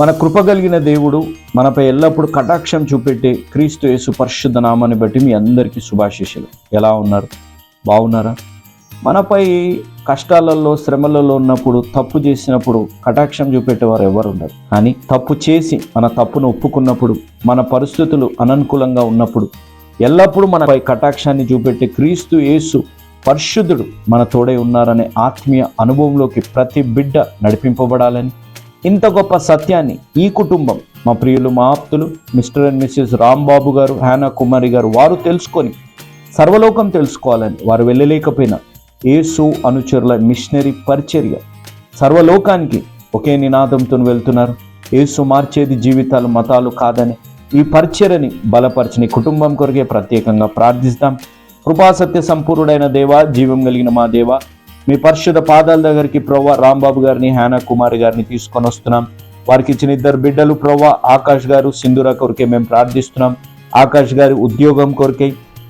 మన కృపగలిగిన దేవుడు మనపై ఎల్లప్పుడూ కటాక్షం చూపెట్టే క్రీస్తు యేసు పరిశుద్ధ నామాన్ని బట్టి మీ అందరికీ శుభాశీషులు ఎలా ఉన్నారు? బాగున్నారా? మనపై కష్టాలలో శ్రమలలో ఉన్నప్పుడు తప్పు చేసినప్పుడు కటాక్షం చూపెట్టేవారు ఎవరు ఉండరు కానీ తప్పు చేసి మన తప్పును ఒప్పుకున్నప్పుడు మన పరిస్థితులు అననుకూలంగా ఉన్నప్పుడు ఎల్లప్పుడూ మనపై కటాక్షాన్ని చూపెట్టే క్రీస్తు యేసు పరిశుద్ధుడు మన తోడై ఉన్నారనే ఆత్మీయ అనుభవంలోకి ప్రతి బిడ్డ నడిపింపబడాలని ఇంత గొప్ప సత్యాన్ని ఈ కుటుంబం మా ప్రియులు మా ఆప్తులు మిస్టర్ అండ్ మిస్సెస్ రాంబాబు గారు హ్యానా కుమారి గారు వారు తెలుసుకొని సర్వలోకం తెలుసుకోవాలని వారు వెళ్ళలేకపోయినా ఏసు అనుచరుల మిషనరీ పరిచర్య సర్వలోకానికి ఒకే నినాదంతో వెళ్తున్నారు. ఏసు మార్చేది జీవితాలు మతాలు కాదని ఈ పరిచర్యని బలపరిచిన కుటుంబం కొరకే ప్రత్యేకంగా ప్రార్థిస్తాం. కృపాసత్య సంపూర్ణుడైన దేవా జీవం కలిగిన మా దేవ మీ పరిశుద్ధ పాదాల దగ్గరికి ప్రవ్వ రాంబాబు గారిని హ్యానా కుమారి గారిని తీసుకొని వస్తున్నాం. వారికి ఇచ్చిన ఇద్దరు బిడ్డలు ప్రవ్వ ఆకాష్ గారు సింధుర కొరికే మేము ప్రార్థిస్తున్నాం. ఆకాష్ గారి ఉద్యోగం కొరికే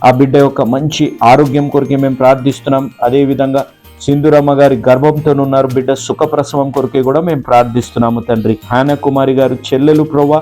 ఆ బిడ్డ యొక్క మంచి ఆరోగ్యం కొరికే మేము ప్రార్థిస్తున్నాం. అదేవిధంగా సింధురమ్మ గారి గర్భంతో ఉన్నారు బిడ్డ సుఖప్రసవం కొరికే కూడా మేము ప్రార్థిస్తున్నాము తండ్రి. హ్యానా కుమారి గారు చెల్లెలు ప్రవ్వ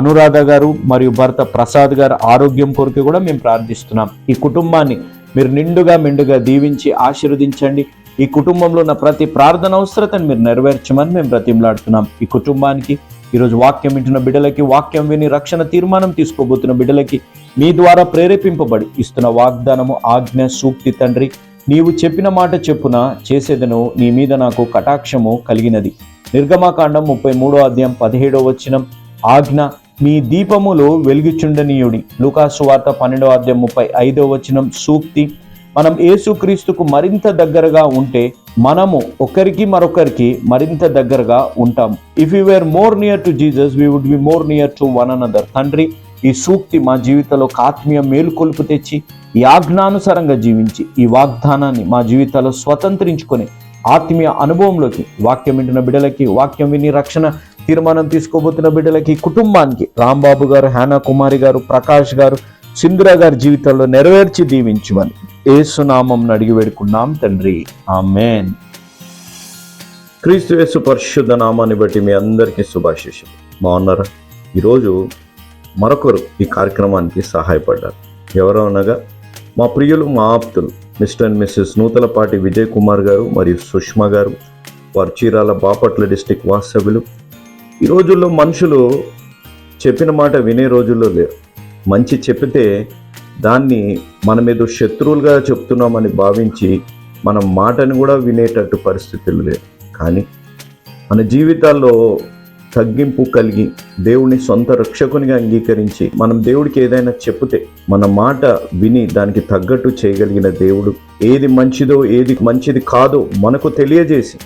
అనురాధ గారు మరియు భర్త ప్రసాద్ గారు ఆరోగ్యం కొరకు కూడా మేము ప్రార్థిస్తున్నాం. ఈ కుటుంబాన్ని మీరు నిండుగా మెండుగా దీవించి ఆశీర్వదించండి. ఈ కుటుంబంలో ఉన్న ప్రతి ప్రార్థన అవసరతను మీరు నెరవేర్చమని మేము బ్రతిమలాడుతున్నాం. ఈ కుటుంబానికి ఈరోజు వాక్యం వింటున్న బిడ్డలకి వాక్యం విని రక్షణ తీర్మానం తీసుకోబోతున్న బిడ్డలకి మీ ద్వారా ప్రేరేపింపబడి ఇస్తున్న వాగ్దానము ఆజ్ఞ సూక్తి తండ్రి నీవు చెప్పిన మాట చెప్పున చేసేదను నీ మీద నాకు కటాక్షము కలిగినది. నిర్గమాకాండం ముప్పై మూడో అధ్యాయం పదిహేడో వచనం. ఆజ్ఞ మీ దీపములు వెలుగుచుండనీయుడి. లూకాసు వార్త పన్నెండో అధ్యాయం ముప్పై ఐదో వచనం. సూక్తి మనం యేసుక్రీస్తుకు మరింత దగ్గరగా ఉంటే మనము ఒకరికి మరొకరికి మరింత దగ్గరగా ఉంటాం. If you were more near to Jesus we would be more near to one another తండ్రి ఈ సూక్తి మా జీవితంలో ఒక ఆత్మీయ మేలుకొలుపు తెచ్చి ఈ ఆజ్ఞానుసారంగా జీవించి ఈ వాగ్దానాన్ని మా జీవితాల్లో స్వతంత్రించుకొని ఆత్మీయ అనుభవంలోకి వాక్యం వింటున్న బిడ్డలకి వాక్యం విని రక్షణ తీర్మానం తీసుకోబోతున్న బిడ్డలకి కుటుంబానికి రాంబాబు గారు హ్యానా కుమారి గారు ప్రకాష్ గారు సింధుర గారి జీవితంలో నెరవేర్చి దీవించమని ఏసునామం అడిగి వేడుకున్నాం తండ్రి. ఆమెన్. క్రీస్తు యేసు పరిశుద్ధ నామాన్ని బట్టి మీ అందరికీ శుభాశిషులు బాగున్నారా? ఈరోజు మరొకరు ఈ కార్యక్రమానికి సహాయపడ్డారు. ఎవరో అనగా మా ప్రియులు మా ఆప్తులు mister and missus Nuthalapati Vijay Kumar గారు మరియు సుష్మా గారు వారు చీరాల బాపట్ల డిస్టిక్ వాస్తవ్యులు. ఈ రోజుల్లో మనుషులు చెప్పిన మాట వినే రోజుల్లో లేరు. మంచి చెప్పితే దాన్ని మనం ఏదో శత్రువులుగా చెప్తున్నామని భావించి మన మాటను కూడా వినేటట్టు పరిస్థితులు లేవు. కానీ మన జీవితాల్లో తగ్గింపు కలిగి దేవుని సొంత రక్షకునిగా అంగీకరించి మనం దేవుడికి ఏదైనా చెప్తే మన మాట విని దానికి తగ్గట్టు చేయగలిగిన దేవుడు ఏది మంచిదో ఏది మంచిది కాదో మనకు తెలియజేసి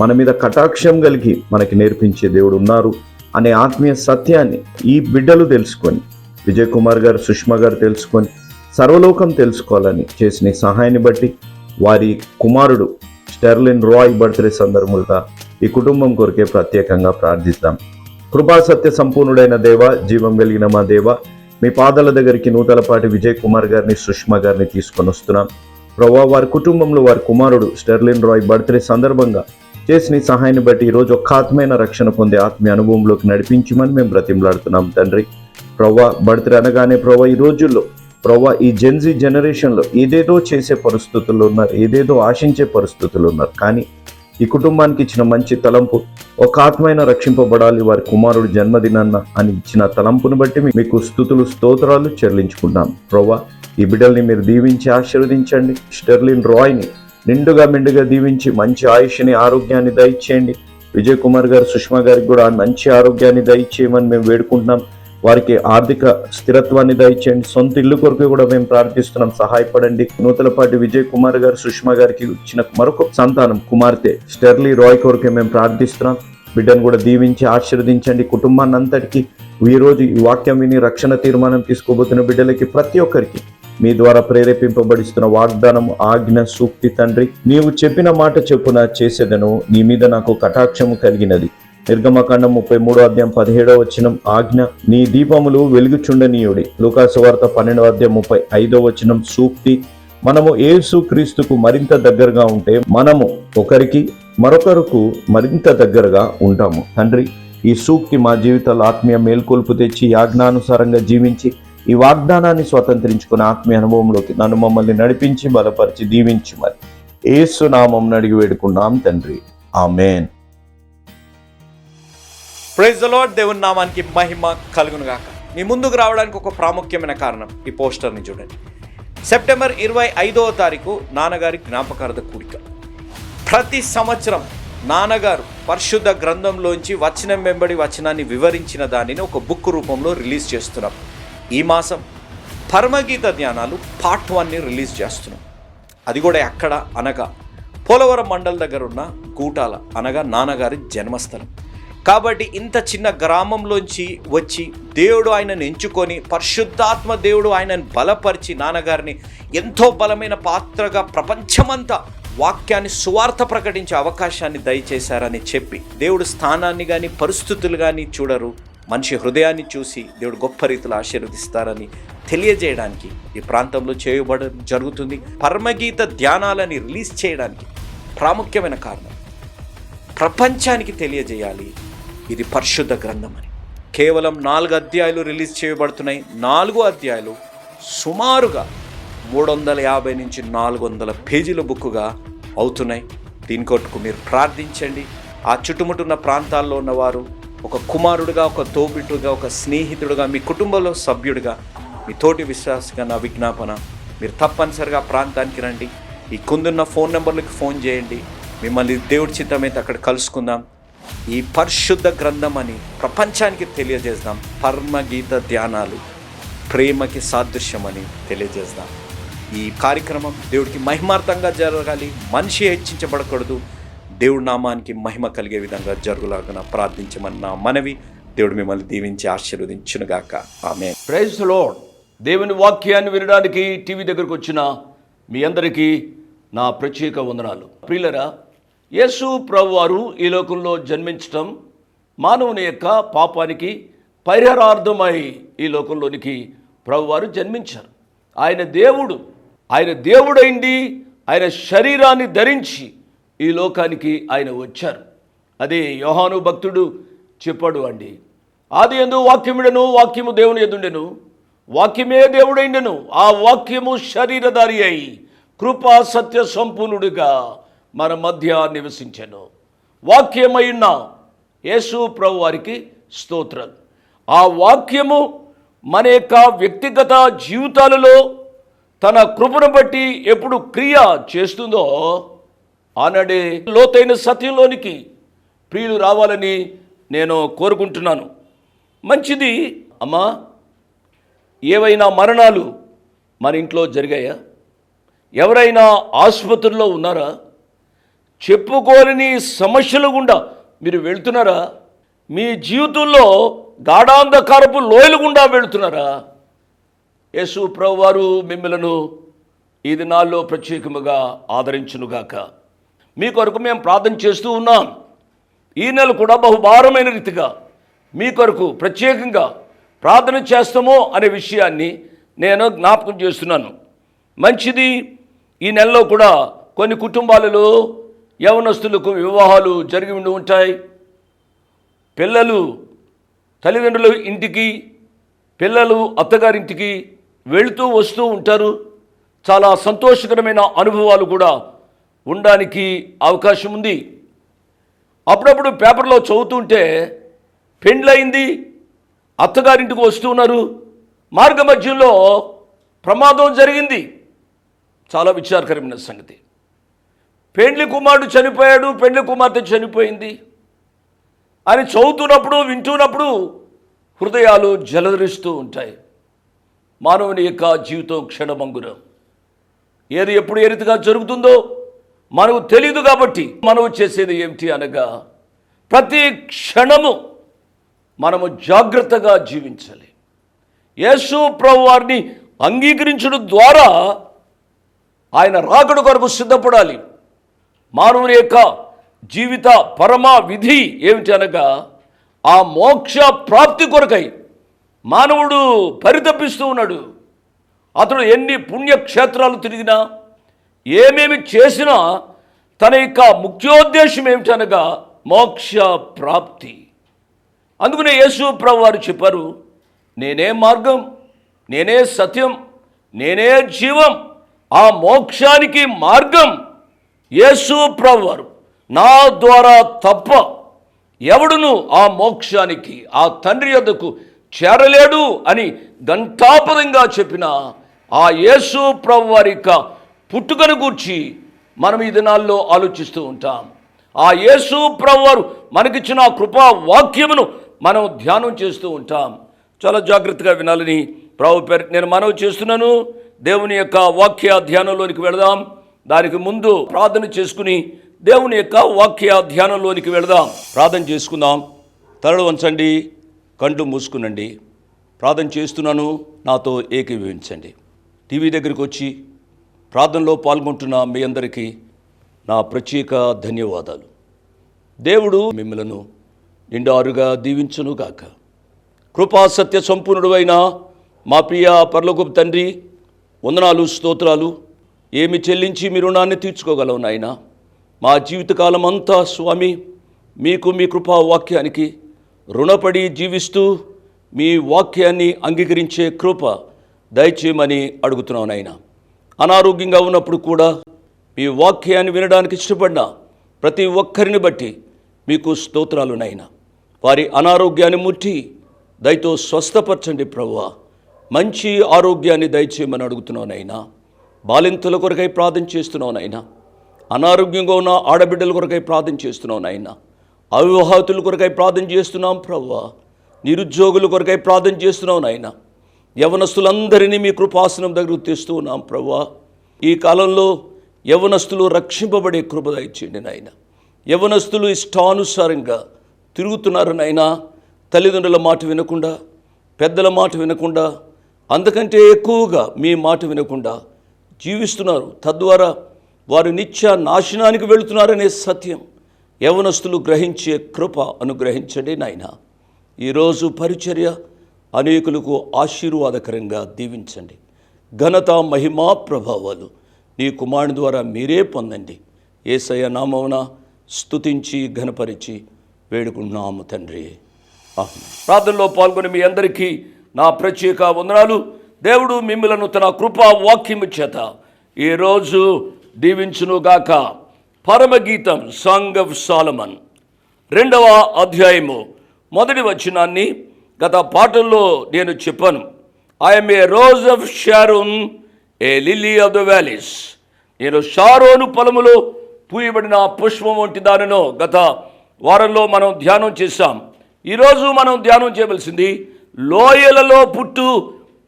మన మీద కటాక్షం కలిగి మనకి నేర్పించే దేవుడు ఉన్నారు అనే ఆత్మీయ సత్యాన్ని ఈ బిడ్డలు తెలుసుకొని విజయ్ కుమార్ గారు సుష్మా గారు తెలుసుకొని సర్వలోకం తెలుసుకోవాలని చేసిన సహాయాన్ని బట్టి వారి కుమారుడు స్టెర్లిన్ రాయ్ బర్త్డే సందర్భంగా ఈ కుటుంబం కొరకే ప్రత్యేకంగా ప్రార్థిస్తాం కృపా సత్య సంపూర్ణుడైన దేవ జీవం కలిగిన మా దేవ మీ పాదాల దగ్గరికి నూతలపాటి విజయ్ కుమార్ గారిని సుష్మా గారిని తీసుకొని వస్తున్నాం. ప్రభా వారి కుటుంబంలో వారి కుమారుడు స్టెర్లిన్ రాయ్ బర్త్డే సందర్భంగా చేసిన సహాయాన్ని బట్టి ఈరోజు ఒక్క ఆత్మైన రక్షణ పొందే ఆత్మీయ అనుభవంలోకి నడిపించమని మేము బ్రతిమలాడుతున్నాం. తండ్రి ప్రవ్వా బర్త్డే అనగానే ప్రవ్వా ఈ రోజుల్లో ప్రవ్వా ఈ జెన్జీ జనరేషన్లో ఏదేదో చేసే పరిస్థితులు ఉన్నారు ఏదేదో ఆశించే పరిస్థితులు ఉన్నారు. కానీ ఈ కుటుంబానికి ఇచ్చిన మంచి తలంపు ఒక ఆత్మైన రక్షింపబడాలి వారి కుమారుడు జన్మదినాన్న అని ఇచ్చిన తలంపును బట్టి మీకు స్థుతులు స్తోత్రాలు చెల్లించుకుంటాం ప్రవ్వా ఈ బిడ్డల్ని మీరు దీవించి ఆశీర్వదించండి. స్టెర్లిన్ రాయ్ని నిండుగా మెండుగా దీవించి మంచి ఆయుష్ని ఆరోగ్యాన్ని దయచేయండి. విజయ్ కుమార్ గారు సుష్మా గారికి కూడా మంచి ఆరోగ్యాన్ని దయచేయమని మేము వేడుకుంటున్నాం. వారికి ఆర్థిక స్థిరత్వాన్ని దయచేయండి. సొంత ఇల్లు కొరకు కూడా మేము ప్రార్థిస్తున్నాం. సహాయపడండి. నూతలపాటి విజయ్ కుమార్ గారు సుష్మా గారికి ఇచ్చిన మరొక సంతానం కుమార్తె స్టెర్లీ రాయ్ కొరకే మేము ప్రార్థిస్తున్నాం. బిడ్డను కూడా దీవించి ఆశీర్వదించండి. కుటుంబాన్ని అంతటికి ఈరోజు ఈ వాక్యం విని రక్షణ తీర్మానం తీసుకోబోతున్న బిడ్డలకి ప్రతి ఒక్కరికి మీ ద్వారా ప్రేరేపింపబడిస్తున్న వాగ్దానం ఆజ్ఞ సూక్తి తండ్రి నీవు చెప్పిన మాట చెప్పున చేసేదను. నీ మీద నాకు కటాక్షము కలిగినది. నిర్గమకాండం ముప్పై మూడో అధ్యాయం పదిహేడవ వచనం ఆజ్ఞ నీ దీపములు వెలుగుచుండనీయుడి. లూకాసు వార్త పన్నెండవ అధ్యాయం ముప్పై ఐదో వచనం సూక్తి మనము ఏసు క్రీస్తుకు మరింత దగ్గరగా ఉంటే మనము ఒకరికి మరొకరుకు మరింత దగ్గరగా ఉంటాము. తండ్రి ఈ సూక్తి మా జీవితాలు ఆత్మీయ మేల్కొల్పు తెచ్చి యాజ్ఞానుసారంగా జీవించి ఈ వాగ్దానాన్ని స్వతంత్రించుకుని ఆత్మీయ అనుభవంలోకి నన్ను మమ్మల్ని నడిపించి బలపరిచి దీవించి మరి. ఏసు నామం అడిగి వేడుకున్నాం తండ్రి. ఆమెన్. ప్రైజ్ లార్డ్ దేవుని నామానికి మహిమ కలుగును గాక. మీ ముందుకు రావడానికి ఒక ప్రాముఖ్యమైన కారణం ఈ పోస్టర్ని చూడండి. సెప్టెంబర్ ఇరవై ఐదవ తారీఖు నాన్నగారి జ్ఞాపకార్థ కూడిక. ప్రతి సంవత్సరం నాన్నగారు పరిశుద్ధ గ్రంథంలోంచి వచనం వెంబడి వచనాన్ని వివరించిన దానిని ఒక బుక్ రూపంలో రిలీజ్ చేస్తున్నాం. ఈ మాసం పరమగీత ధ్యానాలు పార్ట్ వన్ని రిలీజ్ చేస్తున్నాం. అది కూడా ఎక్కడ అనగా పోలవరం మండల్ దగ్గర ఉన్న గూటాల అనగా నాన్నగారి జన్మస్థలం. కాబట్టి ఇంత చిన్న గ్రామంలోంచి వచ్చి దేవుడు ఆయనను ఎంచుకొని పరిశుద్ధాత్మ దేవుడు ఆయనను బలపరిచి నాన్నగారిని ఎంతో బలమైన పాత్రగా ప్రపంచమంతా వాక్యాన్ని సువార్త ప్రకటించే అవకాశాన్ని దయచేశారని చెప్పి దేవుడు స్థానాన్ని కానీ పరిస్థితులు కానీ చూడరు. మనిషి హృదయాన్ని చూసి దేవుడు గొప్ప రీతిలో ఆశీర్వదిస్తారని తెలియజేయడానికి ఈ ప్రాంతంలో చేయబడడం జరుగుతుంది. పరమగీత ధ్యానాలని రిలీజ్ చేయడానికి ప్రాముఖ్యమైన కారణం ప్రపంచానికి తెలియజేయాలి. ఇది పరిశుద్ధ గ్రంథం అని. కేవలం నాలుగు అధ్యాయాలు రిలీజ్ చేయబడుతున్నాయి. నాలుగు అధ్యాయాలు సుమారుగా మూడు వందల యాభై నుంచి నాలుగు వందల పేజీల బుక్కుగా అవుతున్నాయి. దీని కొట్టుకు మీరు ప్రార్థించండి. ఆ చుట్టుముట్టున్న ప్రాంతాల్లో ఉన్నవారు ఒక కుమారుడుగా ఒక తోబిట్టుగా ఒక స్నేహితుడుగా మీ కుటుంబంలో సభ్యుడిగా మీ తోటి విశ్వాసగా నా విజ్ఞాపన మీరు తప్పనిసరిగా ప్రాంతానికి రండి. ఈ కుందున్న ఫోన్ నెంబర్లకు ఫోన్ చేయండి. మిమ్మల్ని దేవుడి చిత్తమైతే అక్కడ కలుసుకుందాం. ఈ పరిశుద్ధ గ్రంథం అని ప్రపంచానికి తెలియజేద్దాం. పరమగీత ధ్యానాలు ప్రేమకి సాదృశ్యమని తెలియజేద్దాం. ఈ కార్యక్రమం దేవుడికి మహిమార్థంగా జరగాలి. మనిషి హెచ్చించబడకూడదు. దేవుడి నామానికి మహిమ కలిగే విధంగా జరుగులాగా ప్రార్థించమని నా మనవి. దేవుడు మిమ్మల్ని దీవించి ఆశీర్వదించునుగాక. ఆమె ప్రైజ్ లోడ్ దేవుని వాక్యాన్ని వినడానికి టీవీ దగ్గరకు వచ్చిన మీ అందరికీ నా ప్రత్యేక వందనాలు. ప్రియులరా యేసు ప్రభు వారు ఈ లోకంలో జన్మించటం మానవుని యొక్క పాపానికి పరిహారార్థమై ఈ లోకంలోనికి ప్రభువారు జన్మించారు. ఆయన దేవుడు ఆయన దేవుడైంది ఆయన శరీరాన్ని ధరించి ఈ లోకానికి ఆయన వచ్చారు. అదే యోహాను భక్తుడు చెప్పాడు అండి ఆది ఎందు వాక్యముడను వాక్యము దేవుని ఎదుండెను వాక్యమే దేవుడైండెను ఆ వాక్యము శరీరధారి అయి కృపా సత్య సంపూర్ణుడిగా మన మధ్య నివసించను. వాక్యమైన యేసు ప్రభు వారికి స్తోత్రం. ఆ వాక్యము మన యొక్క వ్యక్తిగత జీవితాలలో తన కృపను బట్టి ఎప్పుడు క్రియ చేస్తుందో ఆనాడే లోతైన సత్యంలోనికి ప్రియులు రావాలని నేను కోరుకుంటున్నాను. మంచిది అమ్మా ఏవైనా మరణాలు మన ఇంట్లో జరిగాయా? ఎవరైనా ఆసుపత్రిలో ఉన్నారా? చెప్పుకోలేని సమస్యలు గుండా. మీరు వెళ్తున్నారా? మీ జీవితంలో గాఢాంధకారపు లోయలు గుండా వెళుతున్నారా? యేసు ప్రభు వారు మిమ్మలను ఈ దినాల్లో ప్రత్యేకముగా ఆదరించునుగాక. మీ కొరకు మేము ప్రార్థన చేస్తూ ఉన్నాం. ఈ నెల కూడా బహుభారమైన రీతిగా మీ కొరకు ప్రత్యేకంగా ప్రార్థన చేస్తామో అనే విషయాన్ని నేను జ్ఞాపకం చేస్తున్నాను. మంచిది ఈ నెలలో కూడా కొన్ని కుటుంబాలలో యవనస్తులకు వివాహాలు జరిగి ఉండి ఉంటాయి. పిల్లలు తల్లిదండ్రుల ఇంటికి పిల్లలు అత్తగారింటికి వెళుతూ వస్తూ ఉంటారు. చాలా సంతోషకరమైన అనుభవాలు కూడా ఉండడానికి అవకాశం ఉంది. అప్పుడప్పుడు పేపర్లో చదువుతుంటే పెండ్లయింది అత్తగారింటికి వస్తున్నారు మార్గ మధ్యంలో ప్రమాదం జరిగింది. చాలా విచారకరమైన సంగతి. పెండ్లి కుమారుడు చనిపోయాడు పెండ్లి కుమార్తె చనిపోయింది. అని చదువుతున్నప్పుడు వింటున్నప్పుడు హృదయాలు జలధరిస్తూ ఉంటాయి. మానవుని యొక్క జీవితం క్షణమంగురం ఏది ఎప్పుడు ఏ రీతిగా జరుగుతుందో మనకు తెలియదు కాబట్టి మనం చేసేది ఏమిటి అనగా ప్రతి క్షణము మనము జాగ్రత్తగా జీవించాలి. యేసు ప్రభు వారిని అంగీకరించడం ద్వారా ఆయన రాకడ కొరకు సిద్ధపడాలి. మానవుని యొక్క జీవిత పరమ విధి ఏమిటి అనగా ఆ మోక్ష ప్రాప్తి కొరకై మానవుడు పరితపిస్తూ ఉన్నాడు. అతడు ఎన్ని పుణ్యక్షేత్రాలు తిరిగినా ఏమేమి చేసినా తన యొక్క ముఖ్యోద్దేశం ఏమిటనగా మోక్ష ప్రాప్తి. అందుకనే యేసు ప్రభు వారు చెప్పారు నేనే మార్గం నేనే సత్యం నేనే జీవం ఆ మోక్షానికి మార్గం యేసు ప్రభు నా ద్వారా తప్ప ఎవడును ఆ మోక్షానికి ఆ తండ్రి యొద్దకు చేరలేడు అని ఘంటాపదంగా చెప్పిన ఆ యేసు ప్రభు వారి యొక్క పుట్టుకను గూర్చి మనం ఈ దినాల్లో ఆలోచిస్తూ ఉంటాం. ఆ యేసు ప్రభు వారు మనకిచ్చిన కృపా వాక్యమును మనం ధ్యానం చేస్తూ ఉంటాం. చాలా జాగ్రత్తగా వినాలని ప్రభు పేరు నేను మనవి చేస్తున్నాను. దేవుని యొక్క వాక్య ధ్యానంలోనికి వెళదాం. దానికి ముందు ప్రార్థన చేసుకుని దేవుని యొక్క వాక్య ధ్యానంలోనికి వెళదాం. ప్రార్థన చేసుకుందాం. తలలు వంచండి కంటు మూసుకునండి. ప్రార్థన చేస్తున్నాను నాతో ఏకీభవించండి. టీవీ దగ్గరికి వచ్చి ప్రార్థనలో పాల్గొంటున్న మీ అందరికీ నా ప్రత్యేక ధన్యవాదాలు. దేవుడు మిమ్మలను నిండారుగా దీవించునుగాక కృపా సత్య సంపూర్ణుడు మా ప్రియ పర్లోకపు తండ్రి వందనాలు స్తోత్రాలు. ఏమి చెల్లించి మీ రుణాన్ని తీర్చుకోగలవు నాయన? మా జీవితకాలం అంతా స్వామి మీకు మీ కృపా వాక్యానికి రుణపడి జీవిస్తూ మీ వాక్యాన్ని అంగీకరించే కృప దయచేయమని అడుగుతున్నావు నాయన. అనారోగ్యంగా ఉన్నప్పుడు కూడా మీ వాక్యాన్ని వినడానికి ఇష్టపడిన ప్రతి ఒక్కరిని బట్టి మీకు స్తోత్రాలు నాయన. వారి అనారోగ్యాన్ని ముట్టి దయతో స్వస్థపరచండి ప్రభువ. మంచి ఆరోగ్యాన్ని దయచేయమని అడుగుతున్నావు నాయనా. బాలింతుల కొరకై ప్రార్థన చేస్తున్నావు నాయన. అనారోగ్యంగా ఉన్న ఆడబిడ్డల కొరకై ప్రార్థన చేస్తున్నావు నాయన. అవివాహితుల కొరకై ప్రార్థన చేస్తున్నాం ప్రభువా నిరుద్యోగుల కొరకై ప్రార్థన చేస్తున్నావు నాయన. యవనస్తులందరినీ మీ కృపాసనం దగ్గరకు తెస్తూ ఉన్నాం ప్రభువా ఈ కాలంలో యవనస్తులు రక్షింపబడే కృప దయచేయండి నాయన. యవనస్తులు ఇష్టానుసారంగా తిరుగుతున్నారు నాయనా. తల్లిదండ్రుల మాట వినకుండా పెద్దల మాట వినకుండా అంతకంటే ఎక్కువగా మీ మాట వినకుండా జీవిస్తున్నారు. తద్వారా వారు నిత్య నాశనానికి వెళుతున్నారనే సత్యం. యవనస్తులు గ్రహించే కృప అనుగ్రహించండి నాయన. ఈరోజు పరిచర్య అనేకులకు ఆశీర్వాదకరంగా దీవించండి. ఘనత మహిమా ప్రభావాలు నీ కుమారుని ద్వారా మీరే పొందండి. ఏసయ నామమున స్తుతించి ఘనపరిచి వేడుకున్నాము తండ్రి. ప్రార్థనలో పాల్గొని మీ అందరికీ నా ప్రత్యేక వందనాలు. దేవుడు మిమ్మలను తన కృపా వాక్యము చేత ఈరోజు దీవించునుగాక పరమగీతం సాంగ్ ఆఫ్ సాలమన్ రెండవ అధ్యాయము మొదటి వచనాన్ని గత పాటల్లో నేను చెప్పాను. I'm a rose of Sharon a lily of the valleys నేను షారోను పొలములో పూయబడిన పుష్పం వంటి దానిలో గత వారంలో మనం ధ్యానం చేశాం. ఈరోజు మనం ధ్యానం చేయవలసింది లోయలలో పుట్టు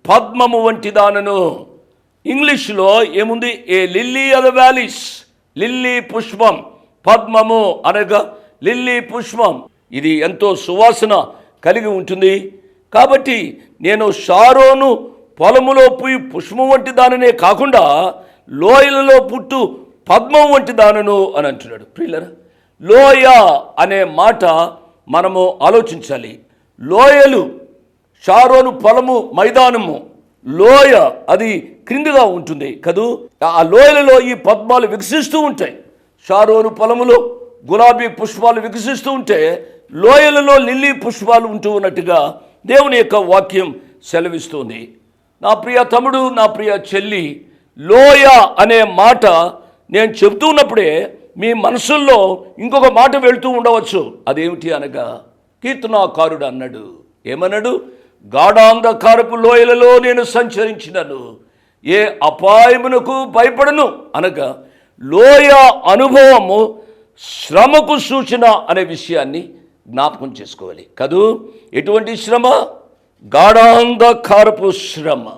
పద్మము వంటి దానను ఇంగ్లీష్లో ఏముంది? A lily of the valleys lily పుష్పం. పద్మము అనగా లిల్లీ పుష్పం. ఇది ఎంతో సువాసన కలిగి ఉంటుంది. కాబట్టి నేను షారోను పొలములో పోయి పుష్పం వంటి దానినే కాకుండా లోయలలో పుట్టు పద్మం వంటి దానను అని అంటున్నాడు. ప్రియులరా లోయ అనే మాట మనము ఆలోచించాలి. లోయలు షారోను పొలము మైదానము. లోయ అది క్రిందిగా ఉంటుంది కదూ? ఆ లోయలలో ఈ పద్మాలు వికసిస్తూ ఉంటాయి. షారోను పొలములో గులాబీ పుష్పాలు వికసిస్తూ ఉంటే లోయలలో లిల్లీ పుష్పాలు ఉంటూ ఉన్నట్టుగా దేవుని యొక్క వాక్యం సెలవిస్తుంది. నా ప్రియ తమ్ముడు నా ప్రియ చెల్లి లోయ అనే మాట నేను చెబుతూ ఉన్నప్పుడే మీ మనసుల్లో ఇంకొక మాట వెళ్తూ ఉండవచ్చు. అదేమిటి అనగా కీర్తనాకారుడు అన్నాడు. ఏమన్నాడు? గాఢాంధకారపు లోయలలో నేను సంచరించినను. ఏ అపాయమునకు భయపడను అనగా లోయ అనుభవము శ్రమకు సూచన అనే విషయాన్ని జ్ఞాపకం చేసుకోవాలి. కదూ? ఎటువంటి శ్రమ? గాఢాంధకారపు శ్రమ.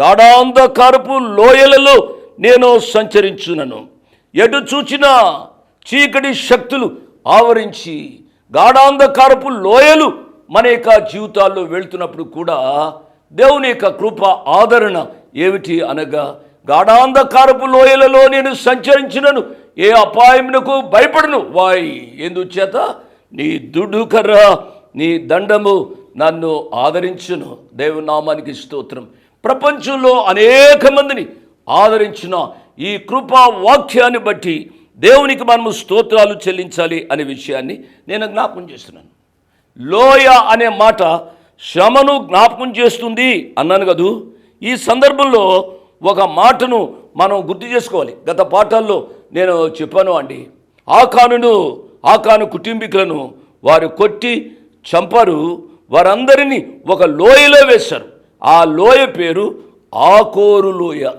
గాఢాంధకారపు లోయలలో నేను సంచరించునను. ఎటు చూచినా చీకటి శక్తులు ఆవరించి గాఢాంధకారపు లోయలు మన యొక్క జీవితాల్లో వెళ్తున్నప్పుడు కూడా దేవుని యొక్క కృప ఆదరణ ఏమిటి అనగా గాఢాంధకారపు లోయలలో నేను సంచరించినను ఏ అపాయమునకు భయపడను. వాయ్ ఎందుచేత? నీ దుడుకర నీ దండము నన్ను ఆదరించును. దేవునామానికి స్తోత్రం. ప్రపంచంలో అనేక మందిని ఆదరించిన ఈ కృపా వాక్యాన్ని బట్టి దేవునికి మనము స్తోత్రాలు చెల్లించాలి అనే విషయాన్ని నేను జ్ఞాపకం చేస్తున్నాను. లోయ అనే మాట శ్రమను జ్ఞాపకం చేస్తుంది అన్నాను కదూ. ఈ సందర్భంలో ఒక మాటను మనం గుర్తు చేసుకోవాలి. గత పాఠాల్లో నేను చెప్పాను అండి. ఆకానును ఆకాను కుటుంబీకులను వారు కొట్టి చంపారు. వారందరినీ ఒక లోయలో వేశారు. ఆ లోయ పేరు ఆకోరు లోయ.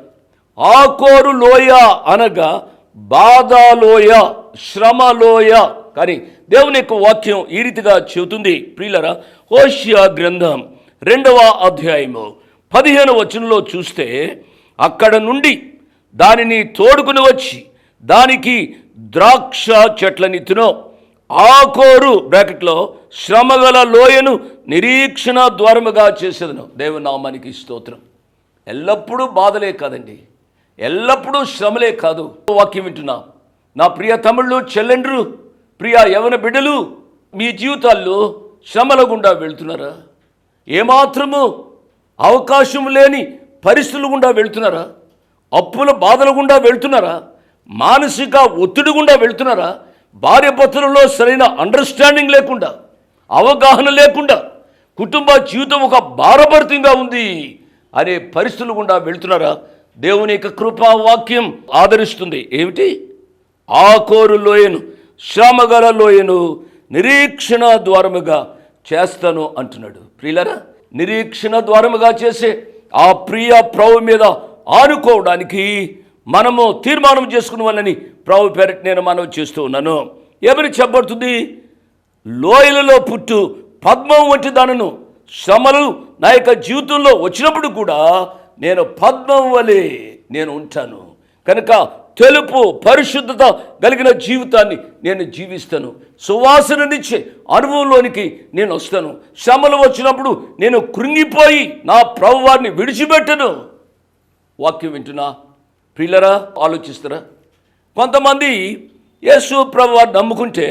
ఆకోరు లోయ అనగా బాధాలోయ శ్రమలోయ కానీ దేవుని యొక్క వాక్యం ఈ రీతిగా చెబుతుంది. ప్రియులరా హోషియా గ్రంథం రెండవ అధ్యాయము పదిహేను వచనంలో చూస్తే అక్కడ నుండి దానిని తోడుకుని వచ్చి దానికి ద్రాక్ష చెట్లని తినో. ఆకోరు బ్రాకెట్లో శ్రమగల లోయను నిరీక్షణ ద్వారముగా చేసేదను. దేవు నామానికి స్తోత్రం. ఎల్లప్పుడూ బాధలే కాదండి. ఎల్లప్పుడూ శ్రమలే కాదు. వాక్యం వింటున్నా. నా ప్రియ తమిళ్ళు చెల్లెండ్రు ప్రియ యవన బిడ్డలు మీ జీవితాల్లో శ్రమల గుండా వెళ్తున్నారా? ఏమాత్రము అవకాశం లేని పరిస్థితులు గుండా వెళ్తున్నారా? అప్పుల బాధల గుండా వెళ్తున్నారా? మానసిక ఒత్తిడి గుండా వెళ్తున్నారా? భార్య భర్తలలో సరైన అండర్స్టాండింగ్ లేకుండా అవగాహన లేకుండా కుటుంబ జీవితం ఒక భారభరితంగా ఉంది అనే పరిస్థితులు గుండా వెళ్తున్నారా? దేవుని యొక్క కృపా వాక్యం ఆదరిస్తుంది. ఏమిటి? ఆకోరు లోయను శ్రమగల లోయను నిరీక్షణ ద్వారముగా చేస్తాను అంటున్నాడు. ప్రియులరా నిరీక్షణ ద్వారముగా చేసే ఆ ప్రియ ప్రభు మీద ఆనుకోవడానికి మనము తీర్మానం చేసుకుని వాళ్ళని ప్రభు పేరటి నేను మనవి చేస్తూ ఉన్నాను. ఏమని చెప్పబడుతుంది? లోయలలో పుట్టు పద్మం వంటి దానను శ్రమలు నా యొక్క జీవితంలో వచ్చినప్పుడు కూడా నేను పద్మం వలె నేను ఉంటాను. కనుక తెలుపు పరిశుద్ధత కలిగిన జీవితాన్ని నేను జీవిస్తాను. సువాసననిచ్చే అనుభవంలోనికి నేను వస్తాను. శ్రమలు వచ్చినప్పుడు నేను కృంగిపోయి నా ప్రభువారిని విడిచిపెట్టను. వాక్యం వింటున్నా? ప్రియులరా ఆలోచిస్తారా? కొంతమంది యేసు ప్రభువారిని నమ్ముకుంటే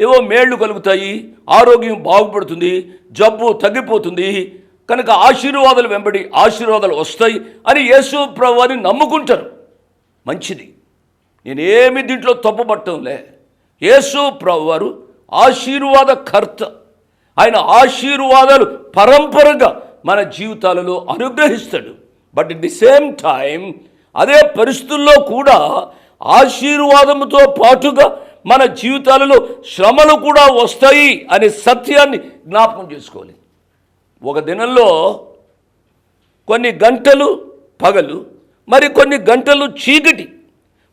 ఏవో మేళ్ళు కలుగుతాయి ఆరోగ్యం బాగుపడుతుంది జబ్బు తగ్గిపోతుంది కనుక ఆశీర్వాదాలు వెంబడి ఆశీర్వాదాలు వస్తాయి అని యేసు ప్రభువారిని నమ్ముకుంటారు. మంచిది. నేనేమి దీంట్లో తప్పుపట్టంలే యేసు ప్రభువారు ఆశీర్వాద కర్త ఆయన ఆశీర్వాదాలు పరంపరగా మన జీవితాలలో అనుగ్రహిస్తాడు. But at the same time అదే పరిస్థితుల్లో కూడా ఆశీర్వాదముతో పాటుగా మన జీవితాలలో శ్రమలు కూడా వస్తాయి అనే సత్యాన్ని జ్ఞాపకం చేసుకోవాలి. ఒక దినంలో కొన్ని గంటలు పగలు మరి కొన్ని గంటలు చీకటి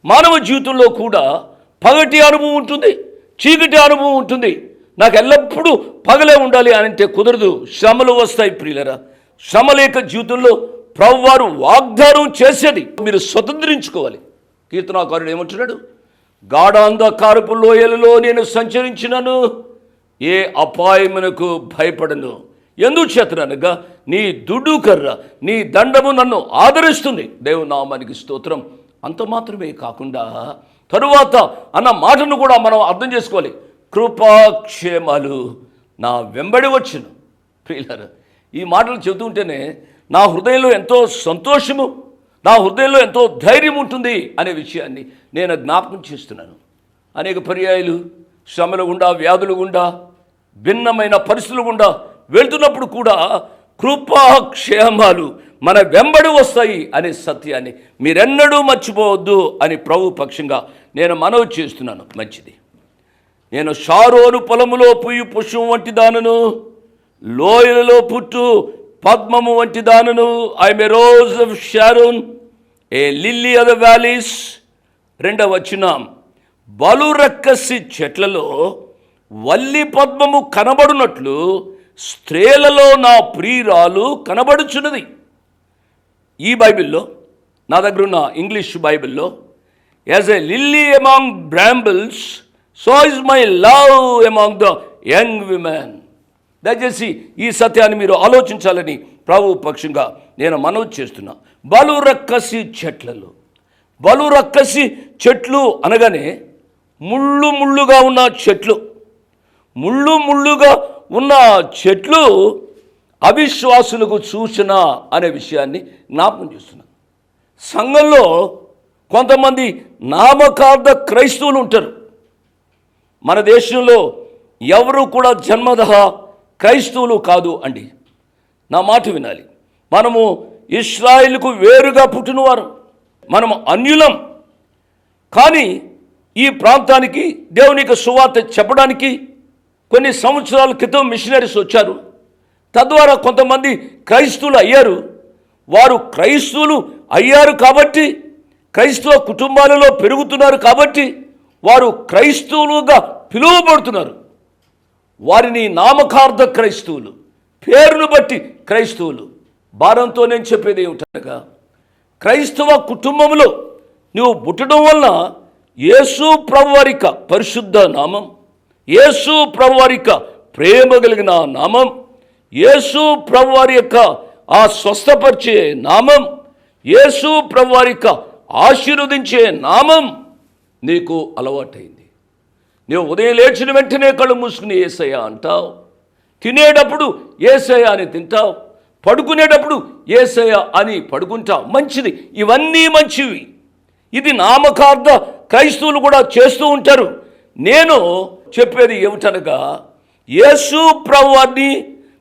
మానవ జీవితంలో కూడా పగటి అనుభవం ఉంటుంది చీకటి అనుభవం ఉంటుంది. నాకు ఎల్లప్పుడూ పగలే ఉండాలి అని అంటే కుదరదు. శ్రమలు వస్తాయి ప్రియులరా. శ్రమ లేక జీవితంలో ప్రభువారు వాగ్దానం చేసేది మీరు స్వతంత్రించుకోవాలి. కీర్తనాకారుడు ఏమంటున్నాడు? గాఢాంధకారపు లోయలలో నేను సంచరించినను ఏ అపాయమునకు భయపడను. ఎందుకు చేతనగా నీ దుడ్డు కర్ర నీ దండము నన్ను ఆదరిస్తుంది. దేవునామానికి స్తోత్రం. అంత మాత్రమే కాకుండా తరువాత అన్న మాటను కూడా మనం అర్థం చేసుకోవాలి. కృపాక్షేమాలు నా వెంబడి వచ్చును. ప్రియులారా ఈ మాటలు చెబుతుంటేనే నా హృదయంలో ఎంతో సంతోషము నా హృదయంలో ఎంతో ధైర్యం ఉంటుంది అనే విషయాన్ని నేను జ్ఞాపకం చేస్తున్నాను. అనేక పర్యాయాలు శ్రమలు గుండా వ్యాధులు గుండా భిన్నమైన పరిస్థితులు గుండా వెళ్తున్నప్పుడు కూడా కృపాక్షేమాలు మన వెంబడి వస్తాయి అనే సత్యాన్ని మీరెన్నడూ మర్చిపోవద్దు అని ప్రభు పక్షంగా నేను మనవి చేస్తున్నాను. మంచిది. నేను షారోను పొలములో పుయ్యి పుష్పం వంటి దానను లోయలలో పుట్టు పద్మము వంటి దానను I may rose of Sharon a lily of the valleys రెండవ వచనం బలు రక్కసి చెట్లలో వల్లి పద్మము కనబడునట్లు స్త్రీలలో నా ప్రియురాలు కనబడుచున్నది. ఈ బైబిల్లో నా దగ్గర ఉన్న ఇంగ్లీష్ బైబిల్లో as a lily among brambles so is my love among the young women దయచేసి ఈ సత్యాన్ని మీరు ఆలోచించాలని ప్రభు పక్షంగా నేను మనవి చేస్తున్నా. బలు రక్కసి చెట్లలో. బలు రక్కసి చెట్లు అనగానే ముళ్ళు ముళ్ళుగా ఉన్న చెట్లు. ముళ్ళు ముళ్ళుగా ఉన్న చెట్లు అవిశ్వాసులకు సూచన అనే విషయాన్ని జ్ఞాపకం చేస్తున్నాను సంఘంలో కొంతమంది నామకార్థ క్రైస్తవులు ఉంటారు. మన దేశంలో ఎవరు కూడా జన్మదహ క్రైస్తవులు కాదు అండి. నా మాట వినాలి. మనము ఇస్రాయిల్కు వేరుగా పుట్టినవారు. మనము అన్యులం. కానీ ఈ ప్రాంతానికి దేవునికి సువార్త చెప్పడానికి కొన్ని సంవత్సరాల క్రితం మిషనరీస్ వచ్చారు. తద్వారా కొంతమంది క్రైస్తవులు అయ్యారు. వారు క్రైస్తవులు అయ్యారు కాబట్టి క్రైస్తవ కుటుంబాలలో పెరుగుతున్నారు కాబట్టి వారు క్రైస్తవులుగా పిలువబడుతున్నారు. వారిని నామకార్థ క్రైస్తవులు పేరును బట్టి క్రైస్తవులు. భారంతో నేను చెప్పేది ఏమిటనగా క్రైస్తవ కుటుంబంలో నువ్వు పుట్టడం వలన యేసు ప్రభువారిక పరిశుద్ధ నామం యేసు యొక్క ప్రేమ కలిగిన నామం యేసు ప్రభువారి యొక్క ఆ స్వస్థపరిచే నామం యేసు ప్రభువారిక ఆశీర్వదించే నామం నీకు అలవాటైంది. నువ్వు ఉదయం లేచిన వెంటనే కళ్ళు మూసుకుని ఏసయ్య అంటావు. తినేటప్పుడు ఏసయ్య అని తింటావు. పడుకునేటప్పుడు ఏసయ్య అని పడుకుంటావు. మంచిది. ఇవన్నీ మంచివి. ఇది నామకార్థ క్రైస్తవులు కూడా చేస్తూ ఉంటారు. నేను చెప్పేది ఏమిటనగా యేసు ప్రభువాన్ని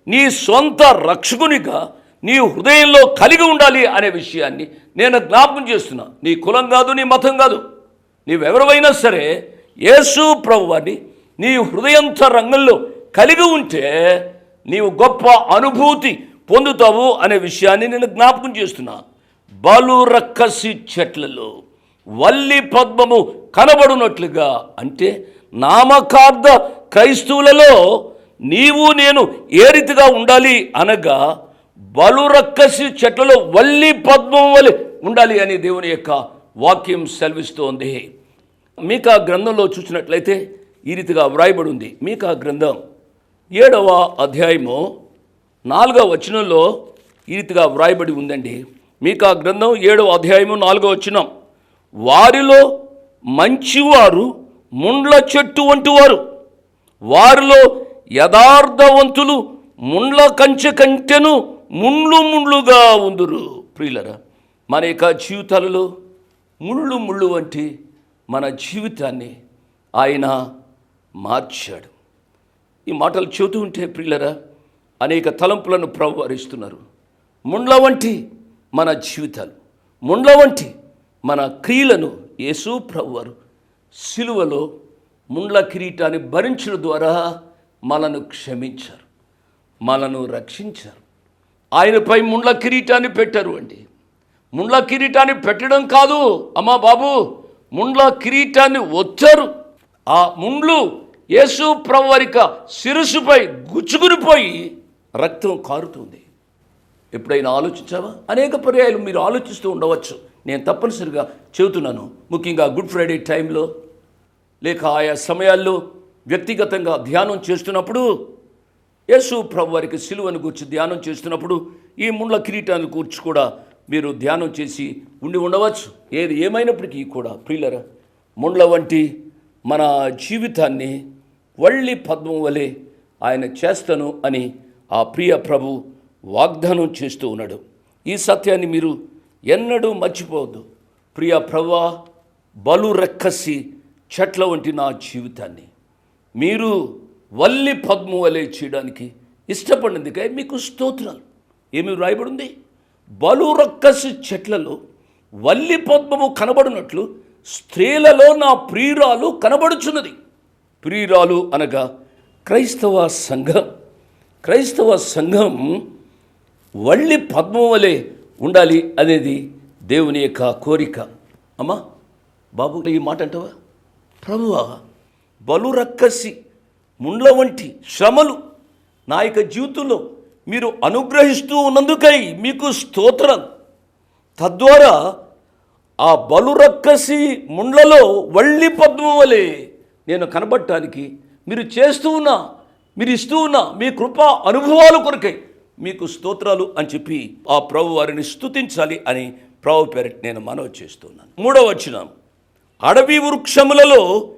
నీ సొంత రక్షకునిగా నీ హృదయంలో కలిగి ఉండాలి అనే విషయాన్ని నేను జ్ఞాపకం చేస్తున్నా. నీ కులం కాదు నీ మతం కాదు. నీవెవరైనా సరే యేసు ప్రభువాన్ని నీ హృదయంత రంగంలో కలిగి ఉంటే నీవు గొప్ప అనుభూతి పొందుతావు అనే విషయాన్ని నేను జ్ఞాపకం చేస్తున్నా. బలు రక్కసి చెట్లలో వల్లి పద్మము కనబడునట్లుగా అంటే నామకార్థ క్రైస్తవులలో నీవు నేను ఏ రీతిగా ఉండాలి అనగా బలురక్కసి చెట్లలో వల్లి పద్మం వలె ఉండాలి అని దేవుని యొక్క వాక్యం సెలవిస్తోంది. మీకు ఆ గ్రంథంలో చూసినట్లయితే ఈ రీతిగా వ్రాయబడి ఉంది మీకు ఆ గ్రంథం ఏడవ అధ్యాయము నాలుగవ వచనంలో ఈ రీతిగా వ్రాయబడి ఉందండి. మీకు ఆ గ్రంథం ఏడవ అధ్యాయము నాలుగవ వచనం. వారిలో మంచివారు ముండ్ల చెట్టు వంటి వారు వారిలో యథార్థవంతులు ముండ్ల కంచె కంటెను ముండ్లు ముండ్లుగా ఉందురు. ప్రియులరా మన యొక్క జీవితాలలో ముళ్ళు ముళ్ళు వంటి మన జీవితాన్ని ఆయన మార్చాడు. ఈ మాటలు చెబుతూ ఉంటే ప్రియులరా అనేక తలంపులను ప్రవరిస్తున్నారు ముండ్ల వంటి మన జీవితాలు ముండ్ల వంటి మన క్రియలను యేసు ప్రభువారు సిలువలో ముండ్ల కిరీటాన్ని భరించడం ద్వారా మనను క్షమించారు మనను రక్షించారు. ఆయనపై ముండ్ల కిరీటాన్ని పెట్టారు అండి. ముండ్ల కిరీటాన్ని పెట్టడం కాదు అమ్మా బాబు ముండ్ల కిరీటాన్ని వచ్చారు ఆ ముండ్లు యేసు ప్రవరిక శిరస్సుపై గుచ్చుకునిపోయి రక్తం కారుతుంది. ఎప్పుడైనా ఆలోచించావా? అనేక పర్యాయాలు మీరు ఆలోచిస్తూ ఉండవచ్చు. నేను తప్పనిసరిగా చెబుతున్నాను. ముఖ్యంగా గుడ్ ఫ్రైడే టైంలో లేక ఆయా సమయాల్లో వ్యక్తిగతంగా ధ్యానం చేస్తున్నప్పుడు యేసు ప్రభు వారికి సిలువను గురించి ధ్యానం చేస్తున్నప్పుడు ఈ ముండ్ల కిరీటాన్ని కూర్చి కూడా మీరు ధ్యానం చేసి ఉండి ఉండవచ్చు. ఏది ఏమైనప్పటికీ కూడా ప్రియులరా ముండ్ల వంటి మన జీవితాన్ని వళ్ళి పద్మం వలె ఆయన చేస్తాను అని ఆ ప్రియ ప్రభు వాగ్దానం చేస్తూ ఉన్నాడు. ఈ సత్యాన్ని మీరు ఎన్నడూ మర్చిపోవద్దు. ప్రియ ప్రభా బలు రెక్కసి చెట్ల వంటి నా జీవితాన్ని. మీరు వల్లి పద్ము వలె చేయడానికి ఇష్టపడినందుకే మీకు స్తోత్రాలు. ఏమి రాయబడింది బలు రక్కసి చెట్లలో వల్లి పద్మము కనబడినట్లు స్త్రీలలో నా ప్రియురాలు కనబడుచున్నది. ప్రియురాలు అనగా క్రైస్తవ సంఘం. క్రైస్తవ సంఘం వల్లి పద్మం వలె ఉండాలి అనేది దేవుని యొక్క కోరిక. అమ్మా బాబు ఈ మాట అంటావా? ప్రభువా బలు రక్కసి ముండ్ల వంటి శ్రమలు నా యొక్క జీవితంలో మీరు అనుగ్రహిస్తూ ఉన్నందుకై మీకు స్తోత్రం. తద్వారా ఆ బలురక్కసి ముండ్లలో వళ్ళి పద్మవలే వలె నేను కనబడటానికి మీరు చేస్తూ ఉన్న మీరు ఇస్తూ ఉన్న మీ కృప అనుభవాలు కొరకై మీకు స్తోత్రాలు అని చెప్పి ఆ ప్రభు వారిని స్తుతించాలి అని ప్రభు పేరిట నేను మనవి చేస్తున్నాను. మూడవ వచ్చినాము అడవి వృక్షములలో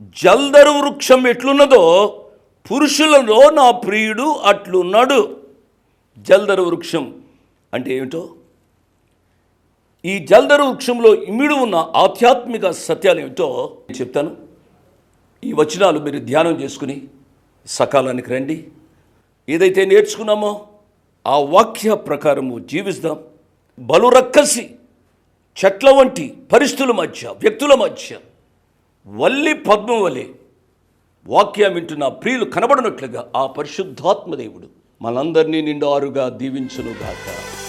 జల్దరు వృక్షం ఎట్లున్నదో పురుషులలో నా ప్రియుడు అట్లున్నాడు. జల్దరు వృక్షం అంటే ఏమిటో? ఈ జల్దరు వృక్షంలో ఇమిడి ఉన్న ఆధ్యాత్మిక సత్యాలు ఏమిటో నేను చెప్తాను. ఈ వచనాలు మీరు ధ్యానం చేసుకుని సకాలానికి రండి. ఏదైతే నేర్చుకున్నామో ఆ వాక్య ప్రకారము జీవిస్తాం. బలురక్కసి చెట్ల వంటి పరిస్థితుల మధ్య వ్యక్తుల మధ్య వల్లి పద్మం వలె వాక్యం వింటున్న ప్రియులు కనబడినట్లుగా ఆ పరిశుద్ధాత్మ దేవుడు మనందరినీ నిండారుగా దీవించునుగాక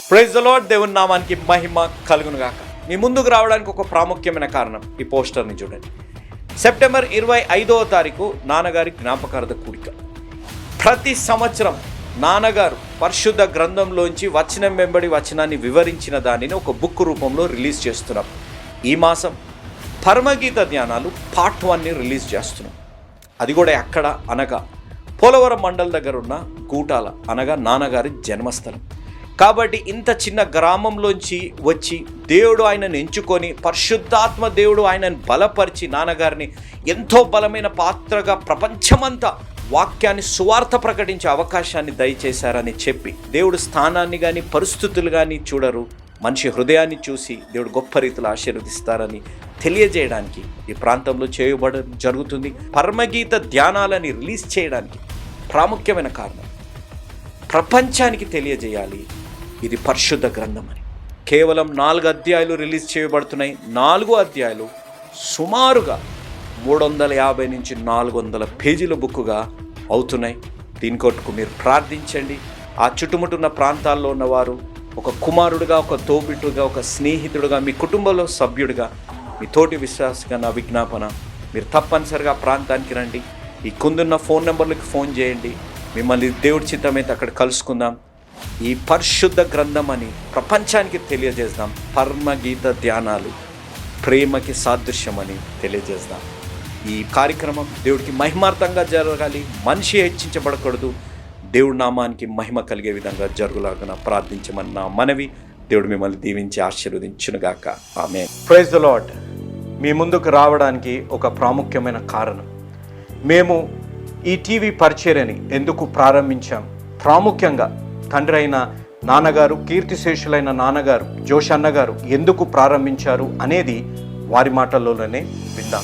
ప్రైజ్ ద దేవుని నామానికి మహిమ కలుగును గాక. మీ ముందుకు రావడానికి ఒక ప్రాముఖ్యమైన కారణం ఈ పోస్టర్ని చూడండి. సెప్టెంబర్ ఇరవై ఐదవ తారీఖు నాన్నగారి జ్ఞాపకార్థ కూడిక. ప్రతి సంవత్సరం నాన్నగారు పరిశుద్ధ గ్రంథంలోంచి వచనం వెంబడి వచనాన్ని వివరించిన దానిని ఒక బుక్ రూపంలో రిలీజ్ చేస్తున్నాం. ఈ మాసం పరమగీత ధ్యానాలు పార్ట్ వన్ని రిలీజ్ చేస్తున్నాం. అది కూడా ఎక్కడ అనగా పోలవరం మండల్ దగ్గర ఉన్న గూటాల అనగా నాన్నగారి జన్మస్థలం. కాబట్టి ఇంత చిన్న గ్రామంలోంచి వచ్చి దేవుడు ఆయనను ఎంచుకొని పరిశుద్ధాత్మ దేవుడు ఆయనను బలపరిచి నాన్నగారిని ఎంతో బలమైన పాత్రగా ప్రపంచమంతా వాక్యాన్ని సువార్త ప్రకటించే అవకాశాన్ని దయచేశారని చెప్పి దేవుడు స్థానాన్ని కానీ పరిస్థితులు కానీ చూడరు. మనిషి హృదయాన్ని చూసి దేవుడు గొప్ప రీతిలో ఆశీర్వదిస్తారని తెలియజేయడానికి ఈ ప్రాంతంలో చేయబడ జరుగుతుంది. పరమగీత ధ్యానాలని రిలీజ్ చేయడానికి ప్రాముఖ్యమైన కారణం ప్రపంచానికి తెలియజేయాలి. ఇది పరిశుద్ధ గ్రంథం అని కేవలం నాలుగు అధ్యాయాలు రిలీజ్ చేయబడుతున్నాయి. నాలుగు అధ్యాయాలు సుమారుగా మూడు వందల యాభై నుంచి నాలుగు వందల పేజీల బుక్కుగా అవుతున్నాయి. దీని కొట్టుకు మీరు ప్రార్థించండి. ఆ చుట్టుముట్టున్న ప్రాంతాల్లో ఉన్నవారు ఒక కుమారుడుగా ఒక తోబిట్టుగా ఒక స్నేహితుడుగా మీ కుటుంబంలో సభ్యుడిగా మీ తోటి విశ్వాసగా నా విజ్ఞాపన మీరు తప్పనిసరిగా ప్రాంతానికి రండి. ఈ కుందున్న ఫోన్ నెంబర్లకు ఫోన్ చేయండి. మిమ్మల్ని దేవుడి చిత్తమైతే అక్కడ కలుసుకుందాం. ఈ పరిశుద్ధ గ్రంథం అని ప్రపంచానికి తెలియజేద్దాం పర్మగీత ధ్యానాలు ప్రేమకి సాదృశ్యమని తెలియజేద్దాం ఈ కార్యక్రమం దేవుడికి మహిమార్థంగా జరగాలి. మనిషి హెచ్చించబడకూడదు. దేవుడి నామానికి మహిమ కలిగే విధంగా జరుగులాగా ప్రార్థించమని నా మనవి. దేవుడు మిమ్మల్ని దీవించి ఆశీర్వదించునుగాక. ఆమె ప్రైజ్ ద లాడ్ మీ ముందుకు రావడానికి ఒక ప్రాముఖ్యమైన కారణం. మేము ఈ టీవీ పరిచర్యని ఎందుకు ప్రారంభించాం? ప్రాముఖ్యంగా తండ్రి అయిన నాన్నగారు కీర్తిశేషులైన నాన్నగారు జోష్ అన్నగారు ఎందుకు ప్రారంభించారు అనేది వారి మాటల్లోనే విందాం.